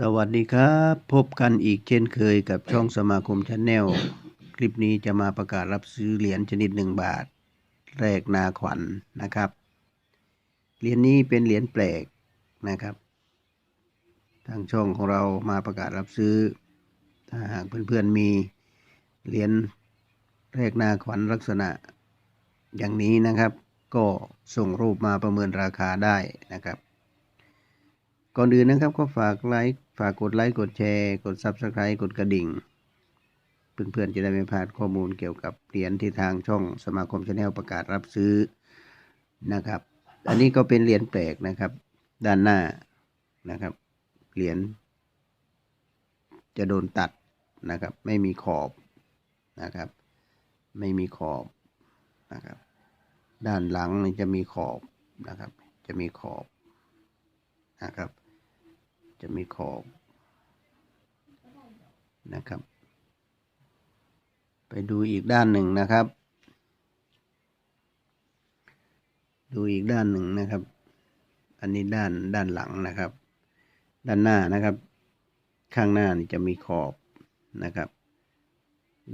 สวัสดีครับ พบกันอีกเช่นเคยกับช่องสมาคมชาแนลคลิปนี้จะมาประกาศรับซื้อเหรียญชนิดหนึ่งบาท แรกนาขวัญนะครับ เหรียญนี้เป็นเหรียญแปลกนะครับ ทางช่องของเรามาประกาศรับซื้อ ถ้าหากเพื่อนๆมีเหรียญแรกนาขวัญลักษณะอย่างนี้นะครับ ก็ส่งรูปมาประเมินราคาได้นะครับ ก่อนอื่นนะครับก็ฝากไลค์ฝากกดไลค์กดแชร์กด Subscribe กดกระดิ่ง เพื่อนๆจะได้ไม่พลาดข้อมูลเกี่ยวกับเหรียญที่ทางช่องสมาคมชาแนลประกาศรับซื้อนะครับ อันนี้ก็เป็นเหรียญแปลกนะครับ ด้านหน้านะครับเหรียญจะโดนตัดนะครับ ไม่มีขอบนะครับ ไม่มีขอบนะครับ ด้านหลังนี่จะมีขอบนะครับ จะมีขอบนะครับ จะมีขอบนะครับ ไปดูอีกด้านหนึ่งนะครับ ดูอีกด้านหนึ่งนะครับ อันนี้ด้านด้านหลังนะครับ ด้านหน้านะครับ ข้างหน้านี่จะมีขอบนะครับ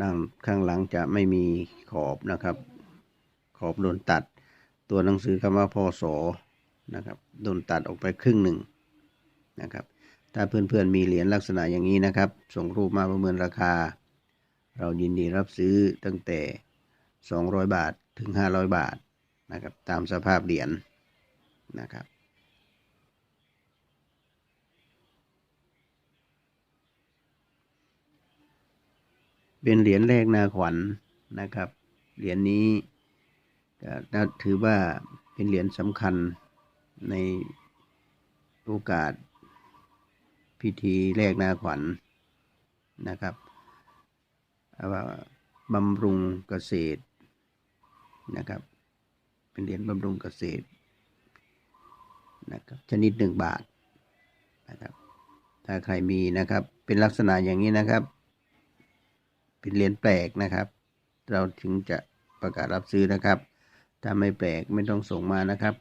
ด้านข้างหลังจะไม่มีขอบนะครับ ขอบโดนตัด ตัวหนังสือคำว่าพศนะครับ โดนตัดออกไปครึ่งหนึ่งนะครับ ถ้าเพื่อนๆมีเหรียญลักษณะอย่างนี้นะครับ ส่งรูปมาประเมินราคา เรายินดีรับซื้อตั้งแต่ 200 บาทถึง 500 บาทนะครับ ตามสภาพเหรียญนะครับเป็นเหรียญแรกนาขวัญนะครับ เหรียญนี้ก็ถือว่าเป็นเหรียญสำคัญในโอกาส พิธีแรกนาขวัญนะครับว่าบำรุงเกษตรนะครับ เป็นเหรียญบำรุงเกษตรนะครับชนิดหนึ่งบาทนะครับ ถ้าใครมีนะครับ เป็นลักษณะอย่างนี้นะครับ เป็นเหรียญแปลกนะครับ เราถึงจะประกาศรับซื้อนะครับ ถ้าไม่แปลกไม่ต้องส่งมานะครับ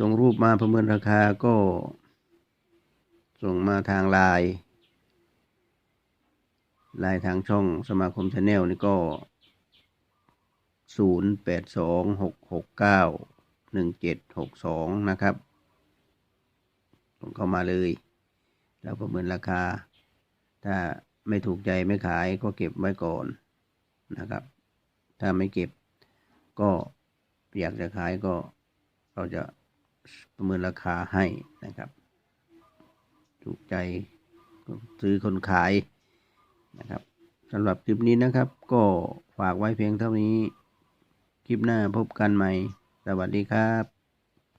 ส่งรูปมาประเมินราคาก็ ส่งมาทางไลน์ไลน์ทางช่องสมาคมชาแนลนี่ก็ศูนย์แปดสองหกหกเก้าหนึ่งเจ็ดหกสองนะครับส่งเข้ามาเลยแล้วประเมินราคา ถ้าไม่ถูกใจไม่ขายก็เก็บไว้ก่อนนะครับ ถ้าไม่เก็บก็อยากจะขายก็เราจะ ประเมินราคาให้นะครับ ถูกใจซื้อคนขายนะครับสำหรับคลิปนี้นะครับ ก็ฝากไว้เพียงเท่านี้ คลิปหน้าพบกันใหม่ สวัสดีครับ